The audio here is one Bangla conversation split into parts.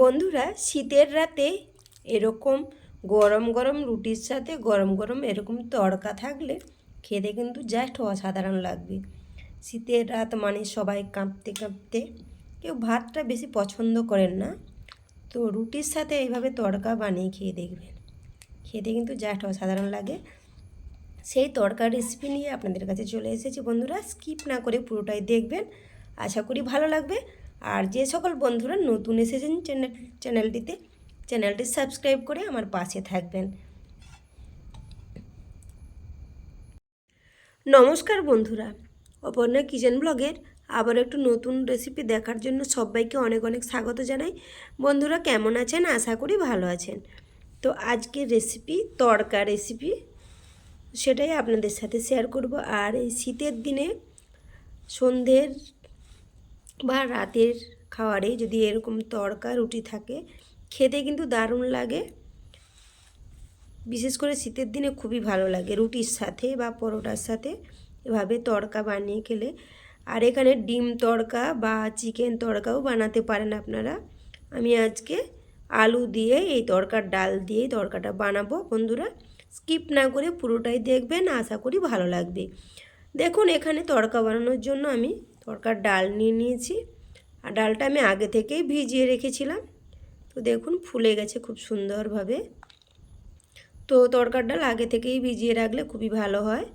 বন্ধুরা, শীতের রাতে এরকম গরম গরম রুটির সাথে গরম গরম এরকম তড়কা থাকলে খেতে কিন্তু জাস্ট অসাধারণ লাগবে। শীতের রাত মানে সবাই কাঁপতে কাঁপতে কেউ ভাতটা বেশি পছন্দ করেন না, তো রুটির সাথে এইভাবে তড়কা বানিয়ে খেয়ে দেখবেন। খেতে কিন্তু জাস্ট অসাধারণ লাগে। সেই তড়কা রেসিপি নিয়ে আপনাদের কাছে চলে এসেছি বন্ধুরা স্কিপ না করে পুরোটাই দেখবেন। আশা করি ভালো লাগবে। আর যে সকল বন্ধুরা নতুন এসেছেন চ্যানেল চ্যানেলটিতে চ্যানেলটি সাবস্ক্রাইব করে আমার পাশে থাকবেন। নমস্কার বন্ধুরা, অপর্ণা কিচেন ব্লগের আবার একটু নতুন রেসিপি দেখার জন্য সবাইকে অনেক অনেক স্বাগত জানাই। বন্ধুরা কেমন আছেন? আশা করি ভালো আছেন। তো আজকের রেসিপি তড়কা রেসিপি সেটাই আপনাদের সাথে শেয়ার করব। আর এই শীতের দিনে সন্ধ্যের বা রাতের খাওয়ারে যদি এরকম তড়কা রুটি থাকে, খেতে কিন্তু দারুণ লাগে। বিশেষ করে শীতের দিনে খুবই ভালো লাগে রুটির সাথে বা পরোটার সাথে এভাবে তড়কা বানিয়ে খেলে। আর এখানে ডিম তড়কা বা চিকেন তড়কাও বানাতে পারেন আপনারা। আমি আজকে আলু দিয়ে এই তড়কার ডাল দিয়ে তড়কাটা বানাবো বন্ধুরা। স্কিপ না করে পুরোটাই দেখবেন, আশা করি ভালো লাগবে। দেখুন এখানে তড়কা বানানোর জন্য আমি তড়কার ডাল নিয়ে নিয়েছি। আর ডালটা আমি আগে থেকেই ভিজিয়ে রেখেছিলাম। তো দেখুন ফুলে গেছে খুব সুন্দরভাবে। তো তরকার ডাল আগে থেকেই ভিজিয়ে রাখলে খুবই ভালো হয়।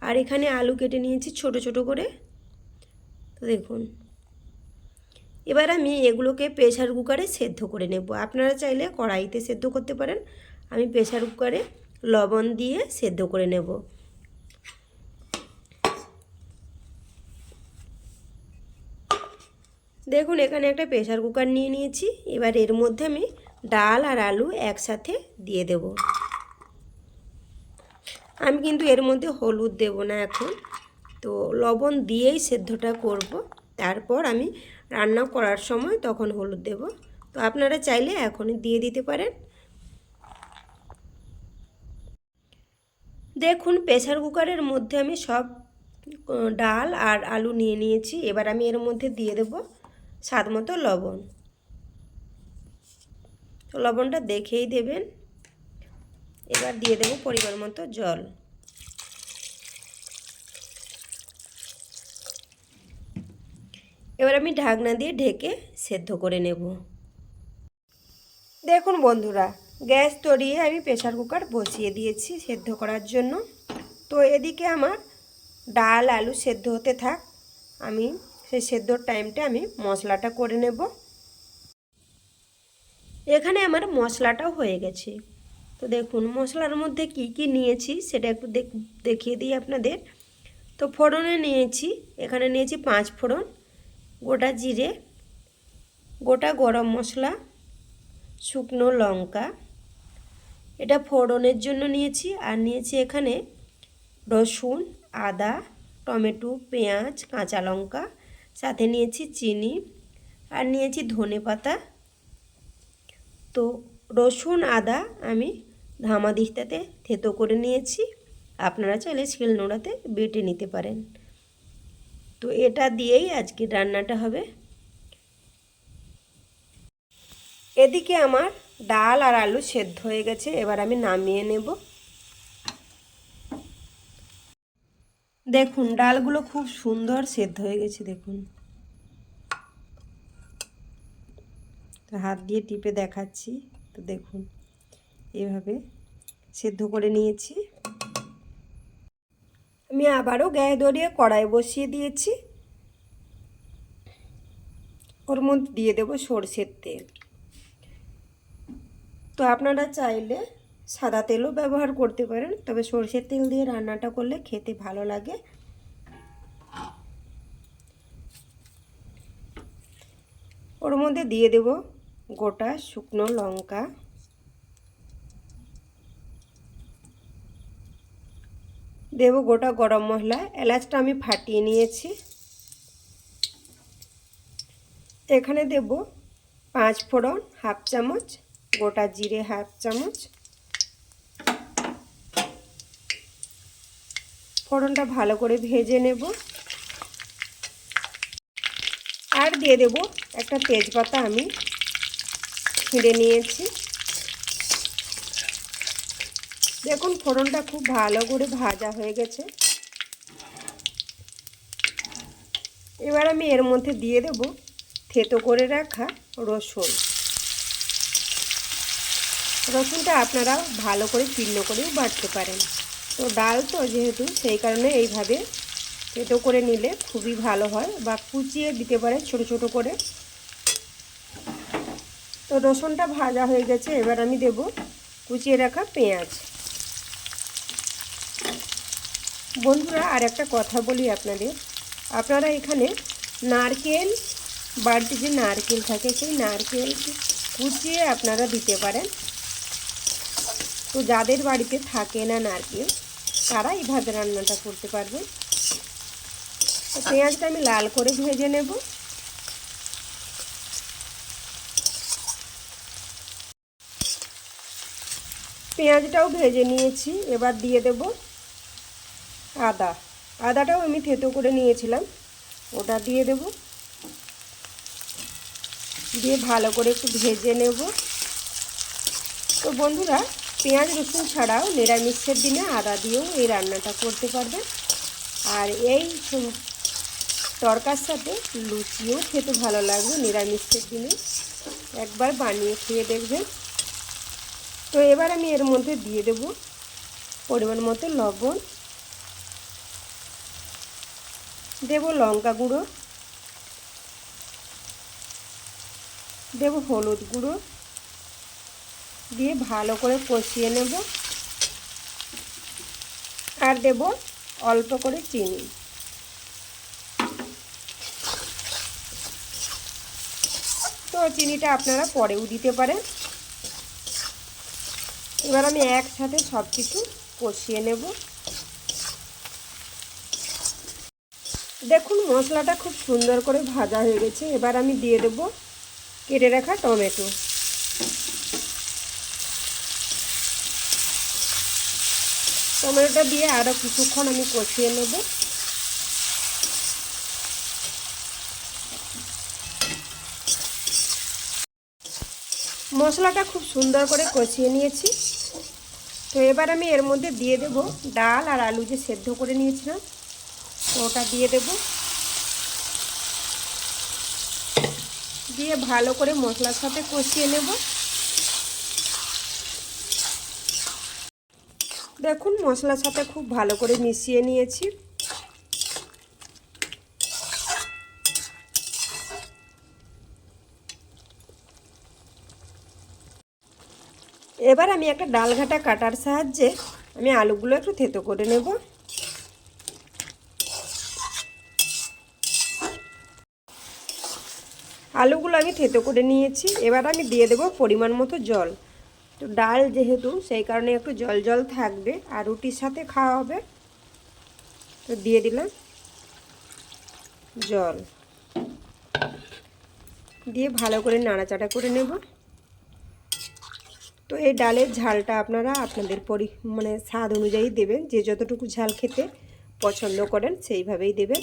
আর এখানে আলু কেটে নিয়েছি ছোট ছোট করে। তো দেখুন। এবার আমি এগুলোকে প্রেশার কুকারে সেদ্ধ করে নেব। আপনারা চাইলে কড়াইতে সেদ্ধ করতে পারেন। আমি প্রেশার কুকারে লবণ দিয়ে সেদ্ধ করে নেব। দেখুন, এখানে একটা প্রেশার কুকার নিয়ে নিয়েছি। এবার এর মধ্যে আমি ডাল আর আলু একসাথে দিয়ে দেব। আমি কিন্তু এর মধ্যে হলুদ দেব না এখন। তো লবণ দিয়েই সেদ্ধটা করব। তারপর আমি রান্না করার সময় তখন হলুদ দেব। তো আপনারা চাইলে এখনই দিয়ে দিতে পারেন। দেখুন প্রেশার কুকারের মধ্যে আমি সব ডাল আর আলু নিয়ে নিয়েছি। এবার আমি এর মধ্যে দিয়ে দেব স্বাদ মতো লবণ। তো লবণটা দেখেই দেবেন। এবার দিয়ে দেব পরিমাণ মতো জল। এবার আমি ঢাকনা দিয়ে ঢেকে সেদ্ধ করে নেব। দেখুন বন্ধুরা, গ্যাস তরিয়ে আমি প্রেশার কুকার বসিয়ে দিয়েছি সেদ্ধ করার জন্য। তো এদিকে আমার ডাল, আলু সেদ্ধ হতে থাক। আমি সেই সেদ্ধর টাইমটা আমি মশলাটা করে নেব। এখানে আমার মশলাটাও হয়ে গেছে। তো দেখুন, মশলার মধ্যে কি কি নিয়েছি সেটা একটু দেখিয়ে দিই আপনাদের। তো ফোড়নে নিয়েছি, এখানে নিয়েছি পাঁচ ফোড়ন, গোটা জিরে, গোটা গরম মশলা, শুকনো লঙ্কা। এটা ফোড়নের জন্য নিয়েছি, আর নিয়েছি এখানে রসুন, আদা, টমেটো, পেঁয়াজ, কাঁচা লঙ্কা। সাথে নিয়েছি চিনি আর নিয়েছি ধনে পাতা। তো রসুন, আদা আমি ধামাদিস্তাতে থেতো করে নিয়েছি। আপনারা চাইলে শিল নোড়াতে বেটে নিতে পারেন। তো এটা দিয়েই আজকে রান্নাটা হবে। এদিকে আমার ডাল আর আলু সেদ্ধ হয়ে গেছে, এবার আমি নামিয়ে নেব। দেখুন, ডালগুলো খুব সুন্দর সেদ্ধ হয়ে গেছে, দেখুন। হাত দিয়ে টিপে দেখাচ্ছি, তো দেখুন, এভাবে সেদ্ধ করে নিয়েছি। আমি আবারও গ্যাস ধরিয়ে কড়াই বসিয়ে দিয়েছি। ওর মধ্যে দিয়ে দেবো সর্ষের তেল। তো আপনারা চাইলে সাদা তেলও ব্যবহার করতে পারেন, তবে সর্ষের তেল দিয়ে রান্নাটা করলে খেতে ভালো লাগে। ওর মধ্যে দিয়ে দেব গোটা শুকনো লঙ্কা। দেব গোটা গরম মশলা, এলাচটা আমি ফাটিয়ে নিয়েছি। এখানে দেব পাঁচ ফোড়ন, হাফ চামচ, গোটা জিরে, হাফ চামচ। ফোড়নটা ভালো করে ভেজে নেব। আর দিয়ে দেব একটা তেজপাতা আমি ছিঁড়ে নিয়েছি। দেখুন, ফোড়নটা খুব ভালো করে ভাজা হয়ে গেছে। এবার আমি এর মধ্যে দিয়ে দেব থেতো করে রাখা রসুন। রসুনটা আপনারা ভালো করে চিহ্ন করেও বাটতে পারেন। তো ডাল তো যেহেতু, সেই কারণে এইভাবে থেতো করে নিলে খুবই ভালো হয় বা কুচিয়ে দিতে পারেন ছোট ছোট করে। তো রসুনটা ভাজা হয়ে গেছে, এবার আমি দেব কুচিয়ে রাখা পেঁয়াজ। বন্ধুরা, আর একটা কথা বলি আপনাদের। আপনারা এখানে নারকেল, বাড়িতে যে নারকেল থাকে, সেই নারকেল কুচিয়ে আপনারা দিতে পারেন। তো যাদের বাড়িতে থাকে না নারকেল তারা এইভাবে রান্নাটা করতে পারবে। তো পেঁয়াজটা আমি লাল করে ভেজে নেব। পেঁয়াজটাও ভেজে নিয়েছি, এবার দিয়ে দেব আদা। আদাটাও আমি থেতো করে নিয়েছিলাম, ওটা দিয়ে দেব। দিয়ে ভালো করে একটু ভেজে নেব। তো বন্ধুরা পেঁয়াজ, রসুন ছাড়াও নিরামিষের দিনে আদা দিয়েও এই রান্নাটা করতে পারবেন। আর এই তরকার সাথে লুচিও খেতে ভালো লাগবে নিরামিষের দিনে। একবার বানিয়ে খেয়ে দেখবেন। তো এবার আমি এর মধ্যে দিয়ে দেব পরিমাণ মতো লবণ। দেব লঙ্কা গুঁড়ো। দেব হলুদ গুঁড়ো। দিয়ে ভালো করে কষিয়ে নেব। আর দেব অল্প করে চিনি। তো চিনিটা আপনারা পরেও দিতে পারেন। এবার আমি একসাথে সব কিছু কষিয়ে নেব। দেখুন, মশলাটা খুব সুন্দর করে ভাজা হয়ে গেছে। এবার আমি দিয়ে দেব কেটে রাখা টমেটো। টমেটোটা দিয়ে আরও কিছুক্ষণ আমি কষিয়ে নেব। মশলাটা খুব সুন্দর করে কষিয়ে নিয়েছি। তো এবার আমি এর মধ্যে দিয়ে দেব ডাল আর আলু যে সেদ্ধ করে নিয়েছিলাম, ওটা দিয়ে দেব। দিয়ে ভালো করে মশলার সাথে কষিয়ে নেব। দেখুন, মশলার সাথে খুব ভালো করে মিশিয়ে নিয়েছি। এবার আমি একটা ডাল ঘাটা কাটার সাহায্যে আমি আলুগুলো একটু থেতো করে নেব। আলুগুলো আমি থেতো করে নিয়েছি। এবার আমি দিয়ে দেব পরিমাণ মতো জল। তো ডাল যেহেতু, সেই কারণে একটু জল জল থাকবে আর রুটির সাথে খাওয়া হবে। তো দিয়ে দিলাম জল। দিয়ে ভালো করে নাড়াচাড়া করে নেব। তো এই ডালের ঝালটা আপনারা আপনাদের পরি মানে স্বাদ অনুযায়ী দেবেন। যে যতটুকু ঝাল খেতে পছন্দ করেন, সেইভাবেই দেবেন।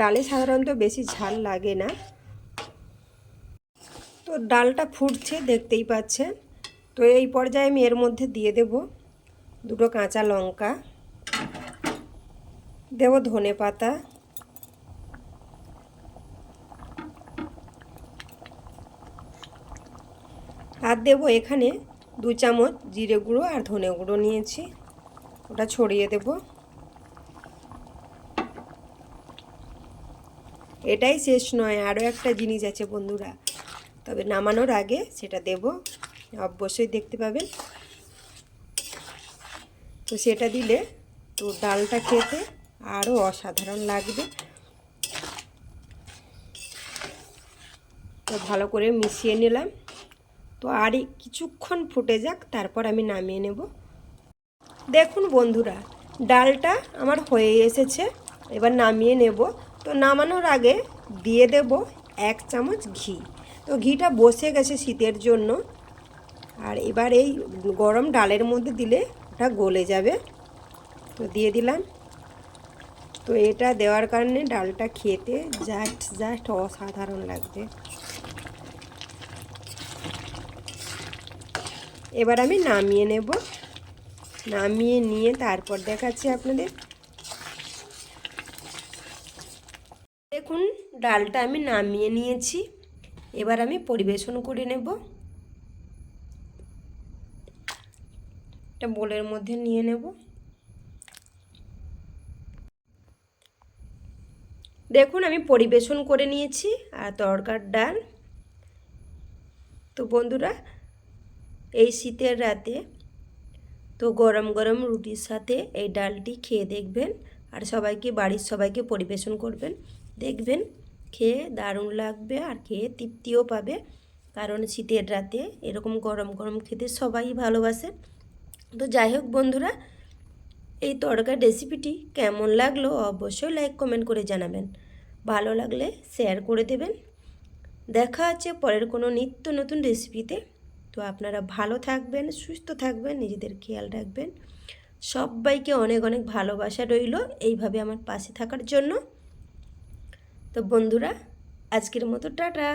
ডালে সাধারণত বেশি ঝাল লাগে না। তো ডালটা ফুটছে, দেখতেই পাচ্ছেন। তো এই পর্যায়ে আমি এর মধ্যে দিয়ে দেব দুটো কাঁচা লঙ্কা। দেব ধনে পাতা। আর দেবো এখানে দু চামচ জিরে গুঁড়ো আর ধনে গুঁড়ো নিয়েছি। ওটা ছড়িয়ে দেব। এটাই শেষ নয়, আরও একটা জিনিস আছে বন্ধুরা। তবে নামানোর আগে সেটা দেব। অবশ্যই দেখতে পাবেন। তো সেটা দিলে তো ডালটা খেতে আরও অসাধারণ লাগবে। তো ভালো করে মিশিয়ে নিলাম। তো আর কিছুক্ষণ ফুটে যাক, তারপর আমি নামিয়ে নেব। দেখুন বন্ধুরা, ডালটা আমার হয়ে এসেছে। এবার নামিয়ে নেব। তো নামানোর আগে দিয়ে দেব এক চামচ ঘি। তো ঘিটা বসে গেছে শীতের জন্য। আর এবার এই গরম ডালের মধ্যে দিলে ওটা গলে যাবে। তো দিয়ে দিলাম। তো এটা দেওয়ার কারণে ডালটা খেতে জাস্ট জাস্ট অসাধারণ লাগবে এবার আমি নামিয়ে নেব। নামিয়ে নিয়ে তারপর দেখাচ্ছি আপনাদের। দেখুন, ডালটা আমি নামিয়ে নিয়েছি। এবার আমি পরিবেশন করে নেব। একটা বোলের মধ্যে নিয়ে নেব। দেখুন, আমি পরিবেশন করে নিয়েছি আর তরকার ডাল। তো বন্ধুরা, এই শীতের রাতে তো গরম গরম রুটির সাথে এই ডালটি খেয়ে দেখবেন আর সবাইকে, বাড়ির সবাইকে পরিবেশন করবেন। দেখবেন খেয়ে দারুণ লাগবে আর খেয়ে তৃপ্তিও পাবে। কারণ শীতের রাতে এরকম গরম গরম খেতে সবাই ভালোবাসে। তো যাই হোক বন্ধুরা, এই তড়কার রেসিপিটি কেমন লাগল অবশ্যই লাইক কমেন্ট করে জানাবেন। ভালো লাগলে শেয়ার করে দেবেন। দেখা আছে পরের কোনো নিত্য নতুন রেসিপিতে তো আপনারা ভালো থাকবেন, সুস্থ থাকবেন, নিজেদের খেয়াল রাখবেন। সবাইকে অনেক অনেক ভালোবাসা রইল এইভাবে আমার পাশে থাকার জন্য। তো বন্ধুরা আজকের মতো টাটা।